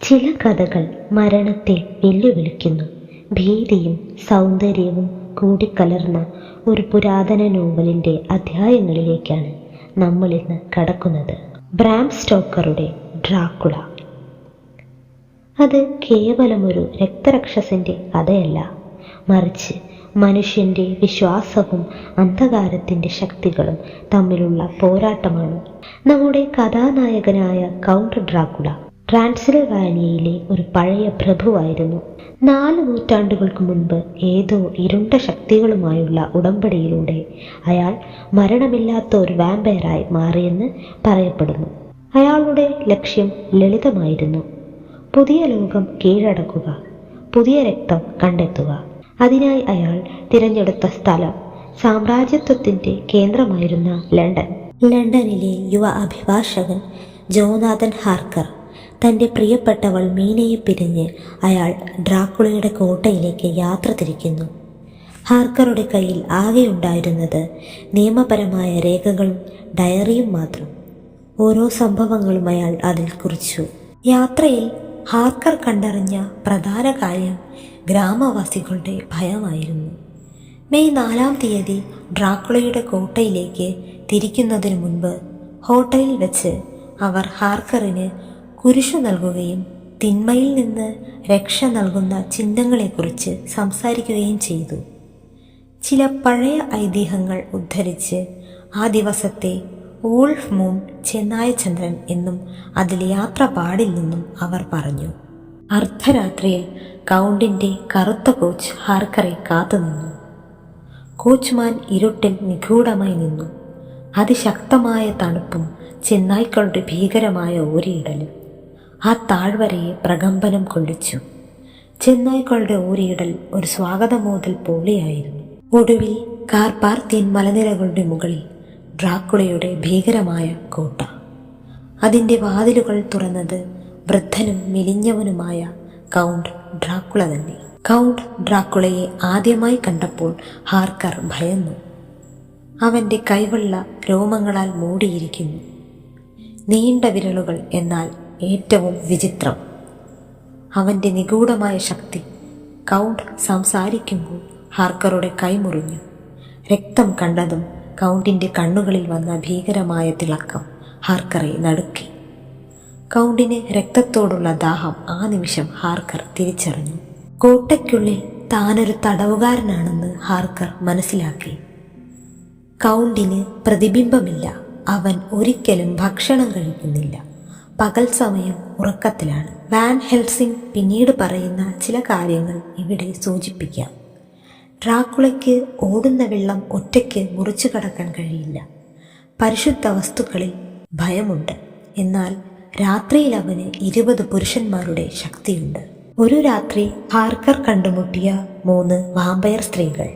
ചില കഥകൾ മരണത്തെ വെല്ലുവിളിക്കുന്നു. ഭീതിയും സൗന്ദര്യവും കൂടിക്കലർന്ന ഒരു പുരാതന നോവലിന്റെ അധ്യായങ്ങളിലേക്കാണ് നമ്മൾ ഇന്ന് കടക്കുന്നത്. ബ്രാം സ്റ്റോക്കറുടെ ഡ്രാക്കുള. അത് കേവലം ഒരു രക്തരക്ഷസിന്റെ കഥയല്ല. മറിച്ച് മനുഷ്യന്റെ വിശ്വാസവും അന്ധകാരത്തിന്റെ ശക്തികളും തമ്മിലുള്ള പോരാട്ടമാണ് നമ്മുടെ കഥാനായകനായ കൗണ്ട് ഡ്രാക്കുള. ട്രാൻസിൽവാനിയയിലെ ഒരു പഴയ പ്രഭുവായിരുന്നു. നാല് നൂറ്റാണ്ടുകൾക്ക് മുൻപ് ഏതോ ഇരുണ്ട ശക്തികളുമായുള്ള ഉടമ്പടിയിലൂടെ അയാൾ മരണമില്ലാത്ത ഒരു വാമ്പയറായി മാറിയെന്ന് പറയപ്പെടുന്നു. അയാളുടെ ലക്ഷ്യം ലളിതമായിരുന്നു. പുതിയ ലോകം കീഴടക്കുക പുതിയ രക്തം കണ്ടെത്തുക. അതിനായി അയാൾ തിരഞ്ഞെടുത്ത സ്ഥലം സാമ്രാജ്യത്വത്തിന്റെ കേന്ദ്രമായിരുന്ന ലണ്ടൻ. ലണ്ടനിലെ യുവ അഭിഭാഷകൻ ജോനാഥൻ ഹാർക്കർ. തന്റെ പ്രിയപ്പെട്ടവൾ മീനയെ പിരിഞ്ഞ് അയാൾ ഡ്രാക്കുളയുടെ കോട്ടയിലേക്ക് യാത്ര തിരിക്കുന്നു. ഹാർക്കറുടെ കയ്യിൽ ആകെ ഉണ്ടായിരുന്നത് നിയമപരമായ രേഖകളും ഡയറിയും മാത്രം. ഓരോ സംഭവങ്ങളും അയാൾ അതിൽ കുറിച്ചു. യാത്രയിൽ ഹാർക്കർ കണ്ടറിഞ്ഞ പ്രധാന കാര്യം ഗ്രാമവാസികളുടെ ഭയമായിരുന്നു. മെയ് നാലാം തീയതി ഡ്രാക്കുളയുടെ കോട്ടയിലേക്ക് തിരിക്കുന്നതിന് മുൻപ് ഹോട്ടലിൽ വെച്ച് അവർ ഹാർക്കറിന് കുരിശു നൽകുകയും തിന്മയിൽ നിന്ന് രക്ഷ നൽകുന്ന ചിഹ്നങ്ങളെക്കുറിച്ച് സംസാരിക്കുകയും ചെയ്തു. ചില പഴയ ഐതിഹ്യങ്ങൾ ഉദ്ധരിച്ച് ആ ദിവസത്തെ ഓൾഫ് മൂൺ ചെന്നായ ചന്ദ്രൻ എന്നും അതിൽ യാത്ര പാടില്ലെന്നും അവർ പറഞ്ഞു. അർദ്ധരാത്രിയിൽ കൗണ്ടിന്റെ കറുത്ത കോച്ച് ഹാർക്കറെ കാത്തുനിന്നു കോച്ച്മാൻ ഇരുട്ടിൽ നിഗൂഢമായി നിന്നു. അതിശക്തമായ തണുപ്പും ചെന്നായ്ക്കളുടെ ഭീകരമായ ഓരിയിടലും ആ താഴ്വരയെ പ്രകമ്പനം കൊള്ളിച്ചു. ചെന്നായ്ക്കളുടെ ഊരിയിടൽ ഒരു സ്വാഗതമോതൽ പോലെയായിരുന്നു ഒടുവിൽ കാർപാർത്തിയൻ മലനിരകളുടെ മുകളിൽ ഡ്രാക്കുളയുടെ ഭീകരമായ കോട്ട. അതിന്റെ വാതിലുകൾ തുറന്നത് വൃദ്ധനും മെലിഞ്ഞവനുമായ കൗണ്ട് ഡ്രാക്കുള തന്നെ. കൗണ്ട് ഡ്രാക്കുളയെ ആദ്യമായി കണ്ടപ്പോൾ ഹാർക്കർ ഭയന്നു. അവന്റെ കൈവെള്ള രോമങ്ങളാൽ മൂടിയിരിക്കുന്നു. നീണ്ട വിരലുകൾ എന്നാൽ ഏറ്റവും വിചിത്രം. അവന്റെ നിഗൂഢമായ ശക്തി കൗണ്ട് സംസാരിക്കുമ്പോൾ ഹാർക്കറുടെ കൈമുറിഞ്ഞു രക്തം കണ്ടതും കൗണ്ടിന്റെ കണ്ണുകളിൽ വന്ന ഭീകരമായ തിളക്കം ഹാർക്കറെ നടുക്കി. കൗണ്ടിന് രക്തത്തോടുള്ള ദാഹം ആ നിമിഷം ഹാർക്കർ തിരിച്ചറിഞ്ഞു. കോട്ടയ്ക്കുള്ളിൽ താനൊരു തടവുകാരനാണെന്ന് ഹാർക്കർ മനസ്സിലാക്കി. കൗണ്ടിന് പ്രതിബിംബമില്ല. അവൻ ഒരിക്കലും ഭക്ഷണം കഴിക്കുന്നില്ല. പകൽ സമയം ഉറക്കത്തിലാണ്. വാൻ ഹെൽസിംഗ് പിന്നീട് പറയുന്ന ചില കാര്യങ്ങൾ ഇവിടെ സൂചിപ്പിക്കാം. ഡ്രാക്കുളയ്ക്ക് ഓടുന്ന വെള്ളം ഒറ്റയ്ക്ക് മുറിച്ചു കടക്കാൻ കഴിയില്ല. പരിശുദ്ധ വസ്തുക്കളിൽ ഭയമുണ്ട്. എന്നാൽ രാത്രിയിൽ അവന് ഇരുപത് പുരുഷന്മാരുടെ ശക്തിയുണ്ട്. ഒരു രാത്രി ഹാർക്കർ കണ്ടുമുട്ടിയ മൂന്ന് വാമ്പയർ സ്ത്രീകൾ.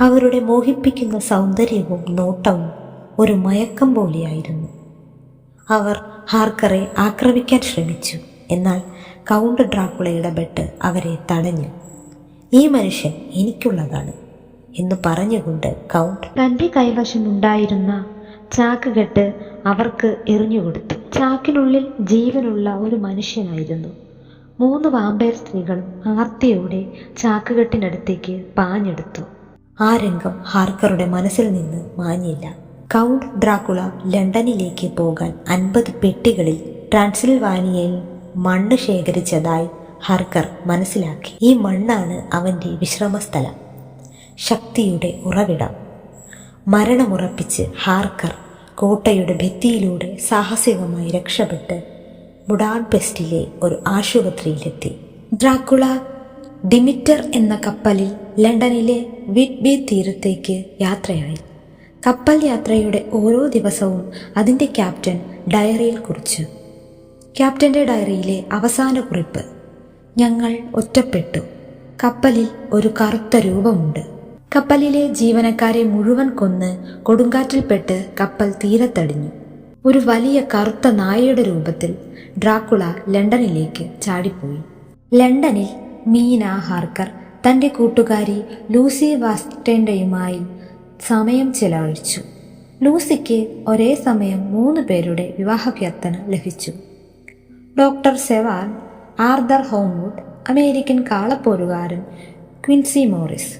അവരുടെ മോഹിപ്പിക്കുന്ന സൗന്ദര്യവും നോട്ടവും ഒരു മയക്കം പോലെയായിരുന്നു. അവർ ഹാർക്കറെ ആക്രമിക്കാൻ ശ്രമിച്ചു. എന്നാൽ കൗണ്ട് ഡ്രാക്കുള ഇടപെട്ട് അവരെ തടഞ്ഞു. ഈ മനുഷ്യൻ എനിക്കുള്ളതാണ് എന്ന് പറഞ്ഞുകൊണ്ട് കൗണ്ട് തന്റെ കൈവശമുണ്ടായിരുന്ന ചാക്ക് കെട്ട് അവർക്ക് എറിഞ്ഞുകൊടുത്തു. ചാക്കിനുള്ളിൽ ജീവനുള്ള ഒരു മനുഷ്യനായിരുന്നു. മൂന്ന് വാമ്പയർ സ്ത്രീകളും ആർത്തിയോടെ ചാക്കുകെട്ടിനടുത്തേക്ക് പാഞ്ഞെടുത്തു. ആ രംഗം ഹാർക്കറുടെ മനസ്സിൽ നിന്ന് മാഞ്ഞില്ല. കൗണ്ട് ഡ്രാക്കുള ലണ്ടനിലേക്ക് പോകാൻ അൻപത് പെട്ടികളിൽ ട്രാൻസിൽവാനിയയിൽ മണ്ണ് ശേഖരിച്ചതായി ഹർക്കർ മനസ്സിലാക്കി. ഈ മണ്ണാണ് അവന്റെ വിശ്രമസ്ഥലം. ശക്തിയുടെ ഉറവിടം. മരണമുറപ്പിച്ച് ഹാർക്കർ കോട്ടയുടെ ഭിത്തിയിലൂടെ സാഹസികമായി രക്ഷപ്പെട്ട് ബുഡാൻപെസ്റ്റിലെ ഒരു ആശുപത്രിയിലെത്തി. ഡ്രാക്കുള ഡിമിറ്റർ എന്ന കപ്പലിൽ ലണ്ടനിലെ വിറ്റ്ബി തീരത്തേക്ക് യാത്രയായി. കപ്പൽ യാത്രയുടെ ഓരോ ദിവസവും അതിന്റെ ക്യാപ്റ്റൻ ഡയറിയിൽ കുറിച്ചു. ക്യാപ്റ്റന്റെ ഡയറിയിലെ അവസാന കുറിപ്പ് ഞങ്ങൾ ഒറ്റപ്പെട്ടു. കപ്പലിൽ ഒരു കറുത്ത രൂപമുണ്ട്. കപ്പലിലെ ജീവനക്കാരെ മുഴുവൻ കൊന്ന് കൊടുങ്കാറ്റിൽപ്പെട്ട് കപ്പൽ തീരത്തടിഞ്ഞു. ഒരു വലിയ കറുത്ത നായയുടെ രൂപത്തിൽ ഡ്രാക്കുള ലണ്ടനിലേക്ക് ചാടിപ്പോയി. ലണ്ടനിൽ മീന ഹാർക്കർ തന്റെ കൂട്ടുകാരി ലൂസി വാസ്റ്റന്റെയുമായി സമയം ചെലവഴിച്ചു. ലൂസിക്ക് ഒരേ സമയം മൂന്ന് പേരുടെ വിവാഹാഭ്യർത്ഥന ലഭിച്ചു. ഡോക്ടർ സെവാൻ ആർദർ ഹോംവുഡ് അമേരിക്കൻ കാളപ്പോരുകാരൻ ക്വിൻസി മോറിസ്.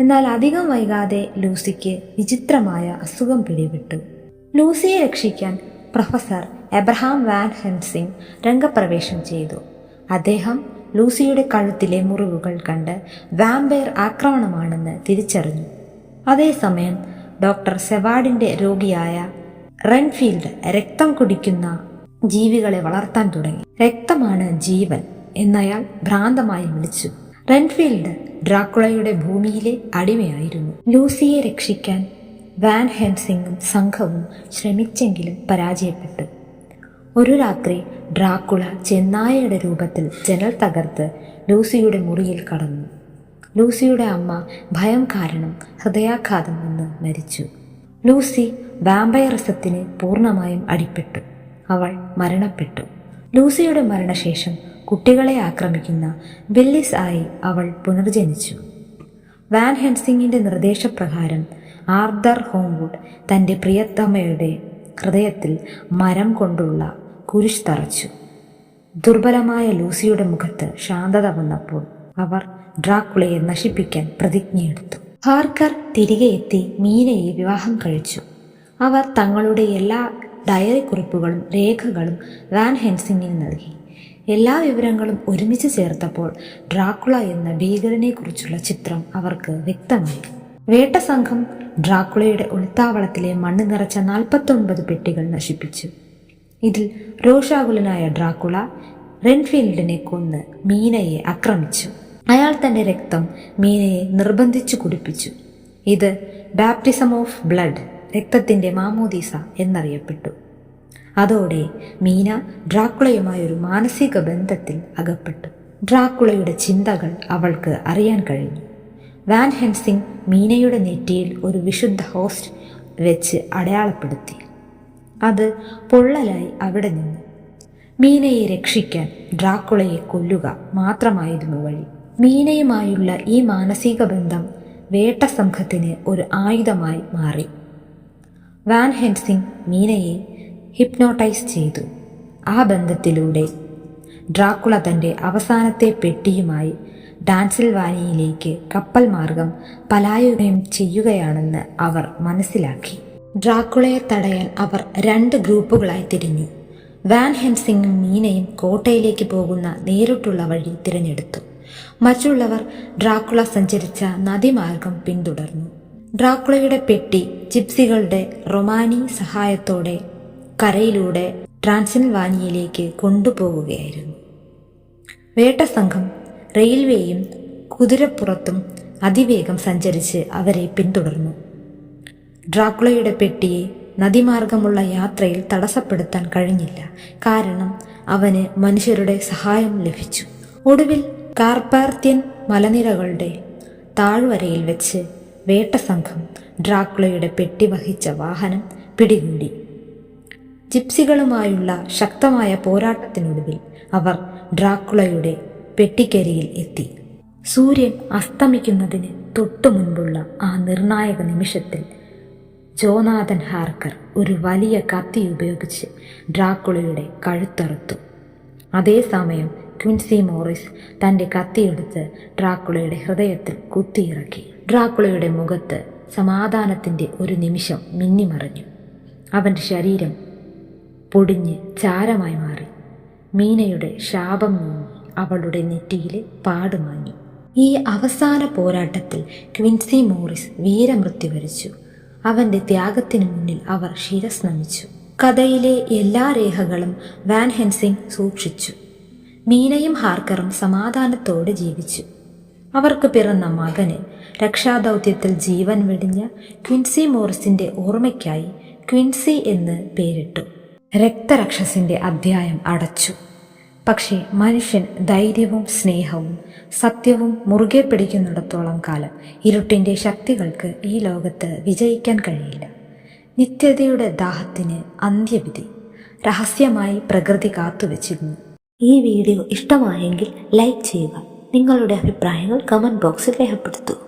എന്നാൽ അധികം വൈകാതെ ലൂസിക്ക് വിചിത്രമായ അസുഖം പിടിപെട്ടു ലൂസിയെ രക്ഷിക്കാൻ പ്രൊഫസർ എബ്രഹാം വാൻ ഹെൻസിംഗ് രംഗപ്രവേശം ചെയ്തു. അദ്ദേഹം ലൂസിയുടെ കഴുത്തിലെ മുറിവുകൾ കണ്ട് വാമ്പയർ ആക്രമണമാണെന്ന് തിരിച്ചറിഞ്ഞു. അതേസമയം ഡോക്ടർ സെവാഡിന്റെ രോഗിയായ റെൻഫീൽഡ് രക്തം കുടിക്കുന്ന ജീവികളെ വളർത്താൻ തുടങ്ങി. രക്തമാണ് ജീവൻ എന്നയാൾ ഭ്രാന്തമായി വിളിച്ചു. റെൻഫീൽഡ് ഡ്രാക്കുളയുടെ ഭൂമിയിലെ അടിമയായിരുന്നു. ലൂസിയെ രക്ഷിക്കാൻ വാൻ ഹെൻസിംഗും സംഘവും ശ്രമിച്ചെങ്കിലും പരാജയപ്പെട്ടു. ഒരു രാത്രി ഡ്രാക്കുള ചെന്നായയുടെ രൂപത്തിൽ ജനൽ തകർത്ത് ലൂസിയുടെ മുറിയിൽ കടന്നു. ലൂസിയുടെ അമ്മ ഭയം കാരണം ഹൃദയാഘാതം വന്ന് മരിച്ചു. ലൂസി വാമ്പയറിസത്തിന് പൂർണമായും അടിപ്പെട്ടു. അവൾ മരണപ്പെട്ടു. ലൂസിയുടെ മരണശേഷം കുട്ടികളെ ആക്രമിക്കുന്ന വില്ലിസ് ആയി അവൾ പുനർജനിച്ചു. വാൻ ഹെൻസിംഗിന്റെ നിർദ്ദേശപ്രകാരം ആർദർ ഹോംവുഡ് തന്റെ പ്രിയത്തമ്മയുടെ ഹൃദയത്തിൽ മരം കൊണ്ടുള്ള കുരിശ് തറച്ചു. ദുർബലമായ ലൂസിയുടെ മുഖത്ത് ശാന്തത വന്നപ്പോൾ അവർ ഡ്രാക്കുളയെ നശിപ്പിക്കാൻ പ്രതിജ്ഞയെടുത്തു. ഹാർക്കർ തിരികെ എത്തി മീനയെ വിവാഹം കഴിച്ചു. അവർ തങ്ങളുടെ എല്ലാ ഡയറി കുറിപ്പുകളും രേഖകളും വാൻ ഹെൻസിംഗിന് നൽകി. എല്ലാ വിവരങ്ങളും ഒരുമിച്ച് ചേർത്തപ്പോൾ ഡ്രാക്കുള എന്ന ഭീകരനെക്കുറിച്ചുള്ള ചിത്രം അവർക്ക് വ്യക്തമായി. വേട്ട സംഘം ഡ്രാക്കുളയുടെ ഒളിത്താവളത്തിലെ മണ്ണ് നിറച്ച നാൽപ്പത്തൊൻപത് പെട്ടികൾ നശിപ്പിച്ചു. ഇതിൽ രോഷാകുലനായ ഡ്രാക്കുള റെൻഫീൽഡിനെ കൊന്ന് മീനയെ ആക്രമിച്ചു. അയാൾ തന്റെ രക്തം മീനയെ നിർബന്ധിച്ചു കുടിപ്പിച്ചു. ഇത് ബാപ്റ്റിസം ഓഫ് ബ്ലഡ് രക്തത്തിന്റെ മാമോദീസ എന്നറിയപ്പെട്ടു. അതോടെ മീന ഡ്രാക്കുളയുമായൊരു മാനസിക ബന്ധത്തിൽ അകപ്പെട്ടു. ഡ്രാക്കുളയുടെ ചിന്തകൾ അവൾക്ക് അറിയാൻ കഴിഞ്ഞു. വാൻ ഹെൻസിംഗ് മീനയുടെ നെറ്റിയിൽ ഒരു വിശുദ്ധ ഹോസ്റ്റ് വെച്ച് അടയാളപ്പെടുത്തി. അത് പൊള്ളലായി അവിടെ നിന്നു. മീനയെ രക്ഷിക്കാൻ ഡ്രാക്കുളയെ കൊല്ലുക മാത്രമായിരുന്നു വഴി. മീനയുമായുള്ള ഈ മാനസിക ബന്ധം വേട്ട സംഘത്തിന് ഒരു ആയുധമായി മാറി. വാൻ ഹെൻസിംഗ് മീനയെ ഹിപ്നോട്ടൈസ് ചെയ്തു. ആ ബന്ധത്തിലൂടെ ഡ്രാക്കുള തന്റെ അവസാനത്തെ പെട്ടിയുമായി ഡാൻസിൽവാനിയിലേക്ക് കപ്പൽ മാർഗം പലായനം ചെയ്യുകയാണെന്ന് അവർ മനസ്സിലാക്കി. ഡ്രാക്കുളയെ തടയാൻ അവർ രണ്ട് ഗ്രൂപ്പുകളായി തിരിഞ്ഞു. വാൻ ഹെൻസിംഗും മീനയും കോട്ടയിലേക്ക് പോകുന്ന നേരിട്ടുള്ള വഴി തിരഞ്ഞെടുത്തു. മറ്റുള്ളവർ ഡ്രാക്കുള സഞ്ചരിച്ച നദിമാർഗം പിന്തുടർന്നു. ഡ്രാക്കുളയുടെ പെട്ടി ജിപ്സികളുടെ റൊമാനി സഹായത്തോടെ കരയിലൂടെ ട്രാൻസിൽവാനിയയിലേക്ക് കൊണ്ടുപോകുകയായിരുന്നു വേട്ട സംഘം റെയിൽവേയും കുതിരപ്പുറത്തും അതിവേഗം സഞ്ചരിച്ച് അവരെ പിന്തുടർന്നു. ഡ്രാക്കുളയുടെ പെട്ടിയെ നദിമാർഗമുള്ള യാത്രയിൽ തടസ്സപ്പെടുത്താൻ കഴിഞ്ഞില്ല. കാരണം അവന് മനുഷ്യരുടെ സഹായം ലഭിച്ചു. ഒടുവിൽ കാർപ്പാർത്യൻ മലനിരകളുടെ താഴ്വരയിൽ വെച്ച് വേട്ട സംഘം ഡ്രാക്കുളയുടെ പെട്ടി വഹിച്ച വാഹനം പിടികൂടി. ജിപ്സികളുമായുള്ള ശക്തമായ പോരാട്ടത്തിനൊടുവിൽ അവർ ഡ്രാക്കുളയുടെ പെട്ടിക്കരിയിൽ എത്തി. സൂര്യൻ അസ്തമിക്കുന്നതിന് തൊട്ടു മുൻപുള്ള ആ നിർണായക നിമിഷത്തിൽ ജോനാഥൻ ഹാർക്കർ ഒരു വലിയ കത്തി ഉപയോഗിച്ച് ഡ്രാക്കുളയുടെ കഴുത്തറുത്തു. അതേസമയം ക്വിൻസി മോറിസ് തന്റെ കത്തിയെടുത്ത് ഡ്രാക്കുളയുടെ ഹൃദയത്തിൽ കുത്തിയിറക്കി. ഡ്രാക്കുളയുടെ മുഖത്ത് സമാധാനത്തിന്റെ ഒരു നിമിഷം മിന്നിമറിഞ്ഞു. അവന്റെ ശരീരം പൊടിഞ്ഞ് ചാരമായി മാറി. മീനയുടെ ശാപം അവളുടെ നെറ്റിയിലെ പാടുമാങ്ങി ഈ അവസാന പോരാട്ടത്തിൽ ക്വിൻസി മോറിസ് വീരമൃത്യു വരിച്ചു. അവന്റെ ത്യാഗത്തിന് മുന്നിൽ അവർ ശിരസ് നമിച്ചു കഥയിലെ എല്ലാ രേഖകളും വാൻ ഹെൻസിംഗ് സൂക്ഷിച്ചു. മീനയും ഹാർക്കറും സമാധാനത്തോടെ ജീവിച്ചു. അവർക്ക് പിറന്ന മകന് രക്ഷാദൗത്യത്തിൽ ജീവൻ വെടിഞ്ഞ ക്വിൻസി മോറിസിന്റെ ഓർമ്മയ്ക്കായി ക്വിൻസി എന്ന് പേരിട്ടു. രക്തരക്ഷസിന്റെ അധ്യായം അടച്ചു. പക്ഷേ മനുഷ്യൻ ധൈര്യവും സ്നേഹവും സത്യവും മുറുകെ പിടിക്കുന്നിടത്തോളം കാലം ഇരുട്ടിന്റെ ശക്തികൾക്ക് ഈ ലോകത്ത് വിജയിക്കാൻ കഴിയില്ല. നിത്യതയുടെ ദാഹത്തിന് അന്ത്യവിധി. രഹസ്യമായി പ്രകൃതി കാത്തുവച്ചിരുന്നു. ഈ വീഡിയോ ഇഷ്ടമായെങ്കിൽ ലൈക്ക് ചെയ്യുക. നിങ്ങളുടെ അഭിപ്രായങ്ങൾ കമന്റ് ബോക്സിൽ രേഖപ്പെടുത്തൂ.